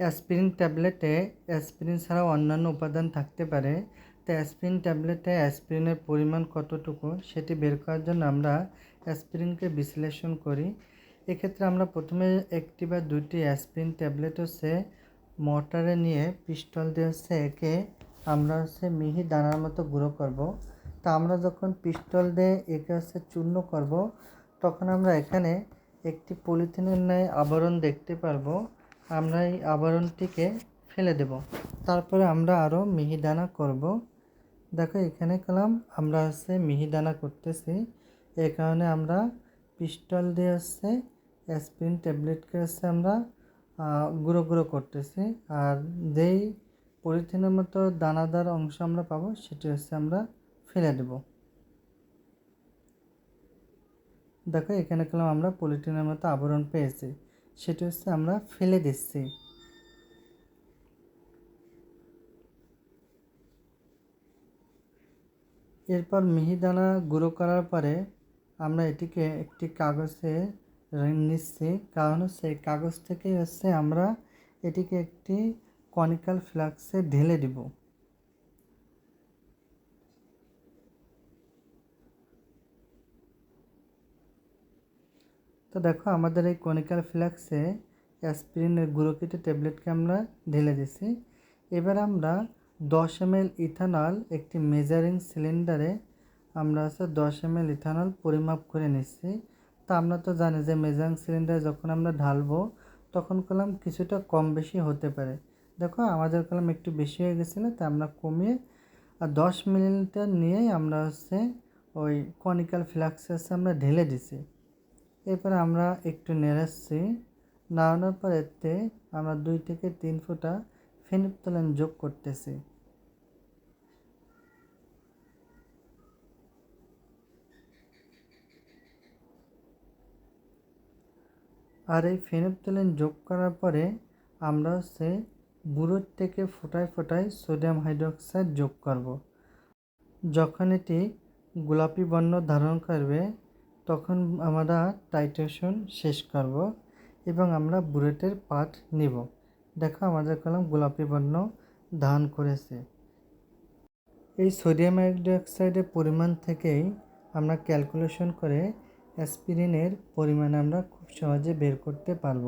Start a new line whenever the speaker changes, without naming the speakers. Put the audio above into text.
Aspirin ট্যাবলেটে aspirin ছাড়াও অন্যান্য উপাদান থাকতে পারে। তো অ্যাসপিরিন ট্যাবলেটে অ্যাসপিরিনের পরিমাণ কতটুকু সেটি বের করার জন্য আমরা অ্যাসপিরিনকে বিশ্লেষণ করি। এক্ষেত্রে আমরা প্রথমে একটি বা দুটি অ্যাসপিরিন ট্যাবলেট হচ্ছে মর্টারে নিয়ে পিস্টল দিয়ে হচ্ছে একে আমরা হচ্ছে মিহি দানার মতো গুঁড়ো করব। তা আমরা যখন পিস্টল দিয়ে একে হচ্ছে চূর্ণ করব, তখন আমরা এখানে একটি পলিথিনের ন্যায় আবরণ দেখতে পারব। আমরা এই আবরণটিকে ফেলে দেব। তারপরে আমরা আরও মিহিদানা করব। দেখো, এখানে কলাম, আমরা হচ্ছে মিহিদানা করতেছি। এই কারণে আমরা পিস্টল দিয়ে হচ্ছে অ্যাসপিরিন ট্যাবলেটকে হচ্ছে আমরা গুঁড়ো গুঁড়ো করতেছি। আর যেই পলিথিনের মতো দানাদার অংশ আমরা পাবো, সেটি হচ্ছে আমরা ফেলে দেব। দেখো, এখানে কলাম, আমরা পলিথিনের মতো আবরণ পেয়েছি। সেটি হচ্ছে আমরা ফেলে দিচ্ছি। এরপর মিহিদানা গুঁড়ো করার পরে আমরা এটিকে একটি কাগজে নিচ্ছি। কারণ সেই কাগজ থেকে হচ্ছে আমরা এটিকে একটি কনিক্যাল ফ্লাক্সে ঢেলে দিব। তো দেখো, আমাদের এই কনিক্যাল ফ্লাক্সে অ্যাসপিরিনের গুঁড়ো ট্যাবলেটকে আমরা ঢেলে দিছি এবার আমরা দশ এম ইথানল একটি মেজারিং সিলিন্ডারে আমরা হচ্ছে দশ এম ইথানল পরিমাপ করে নিচ্ছি। তা আমরা তো জানি যে মেজারিং সিলিন্ডারে যখন আমরা ঢালবো, তখন কলাম কিছুটা কম বেশি হতে পারে। দেখো, আমাদের কলাম একটু বেশি হয়ে গেছিল তা আমরা কমিয়ে আর দশ মিলিলিটার নিয়েই আমরা হচ্ছে ওই কনিক্যাল ফ্লাক্সে আমরা ঢেলে দিছি এরপরে আমরা একটু নেড়াচ্ছি নাড়ানোর পর এতে আমরা দুই থেকে তিন ফোঁটা ফেনিপতলেন যোগ করতেছি। আর এই ফেনিপতলেন যোগ করার পরে আমরা হচ্ছে বুড়োর থেকে ফোটায় ফোটায় সোডিয়াম হাইড্রোক্সাইড যোগ করব। যখন এটি গোলাপি বর্ণ ধারণ করবে তখন আমরা টাইটেশন শেষ করব এবং আমরা বুলেটের পার্ট নিব। দেখো আমাদের কলম গোলাপি বর্ণ ধান করেছে। এই সোডিয়াম হাইড্রোক্সাইডের পরিমাণ থেকেই আমরা ক্যালকুলেশন করে অ্যাসপিরিনের পরিমাণ আমরা খুব সহজে বের করতে পারব।